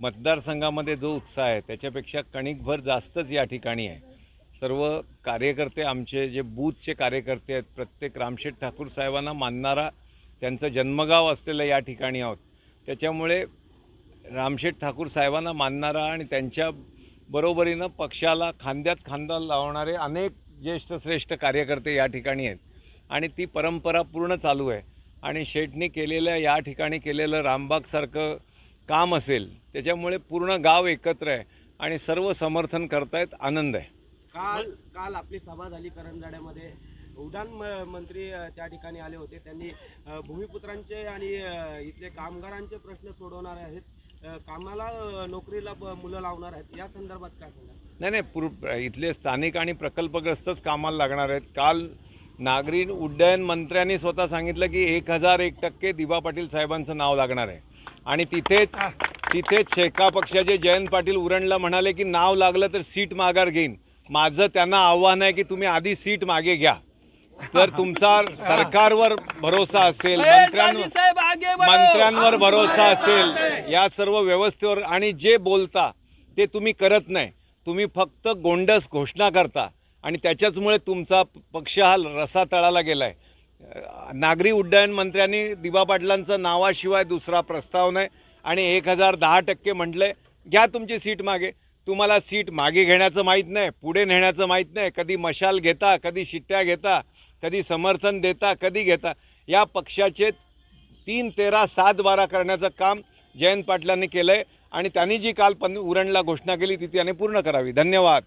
मतदारसंघामध्ये जो उत्साह आहे त्याच्यापेक्षा कणिकभर जास्तच या ठिकाणी आहे. सर्व कार्यकर्ते आमचे जे बूथचे कार्यकर्ते आहेत प्रत्येक रामशेठ ठाकूर साहेबांना मानणारा त्यांचं जन्मगाव असलेलं या ठिकाणी आहोत. त्याच्यामुळे रामशेठ ठाकूर साहेबांना मानणारा आणि त्यांच्या बरोबरीनं पक्षाला खांद्यात खांदा लावणारे अनेक ज्येष्ठ श्रेष्ठ कार्यकर्ते या ठिकाणी आहेत. आणि ती परंपरा पूर्ण चालू आहे. आणि शेठनी केलेल्या या ठिकाणी केलेलं रामबागसारखं काम असेल त्याच्यामुळे पूर्ण गाव एकत्र आहे आणि सर्व समर्थन करतायत आनंद आहे. काल काल आपली सभा झाली करंजाड्यामध्ये. उड्डाण मंत्री त्या ठिकाणी आले होते. त्यांनी भूमिपुत्रांचे आणि इथले कामगारांचे प्रश्न सोडवणार आहेत. कामाला नोकरीला मुलं लावणार आहेत. या संदर्भात काय सांगा नाही नाही पूर इथले स्थानिक आणि प्रकल्पग्रस्तच कामाला लागणार आहेत. काल नागरी उड्डयन मंत्र्यांनी स्वतः सांगितलं की एक हजार एक टक्के दिबा पाटील साहेबांचं नाव लागणार आहे. आणि तिथेच तिथेच शेका पक्षाचे जयंत पाटील उरणला म्हणाले की नाव लागलं तर सीट माघार घेईन. माझं त्यांना आव्हान आहे की तुम्ही आधी सीट मागे घ्या. तर तुमचा सरकारवर भरोसा असेल मंत्र्यांवर मंत्र्यांवर भरोसा असेल या सर्व व्यवस्थेवर आणि जे बोलता ते तुम्ही करत नाही. तुम्ही फक्त गोंडस घोषणा करता. आणि त्याच्याचमुळे तुमचा पक्ष हा रसा तळाला गेलाय. अं, नागरी उड्डयन मंत्र्यांनी दिबा पाटलांचं नावाशिवाय दुसरा प्रस्ताव नाही आणि एक हजार दहा टक्के म्हटलंय घ्या तुमची सीट मागे. तुम्हाला सीट मागे घेण्याचं माहीत नाही पुढे नेण्याचं माहीत नाही. कधी मशाल घेता कधी शिट्ट्या घेता कधी समर्थन देता कधी घेता. या पक्षाचे तीन तेरा सात बारा करण्याचं काम जयंत पाटलांनी केलं आहे आणि त्यांनी जी काल पन उरणला घोषणा केली ती त्याने पूर्ण करावी. धन्यवाद.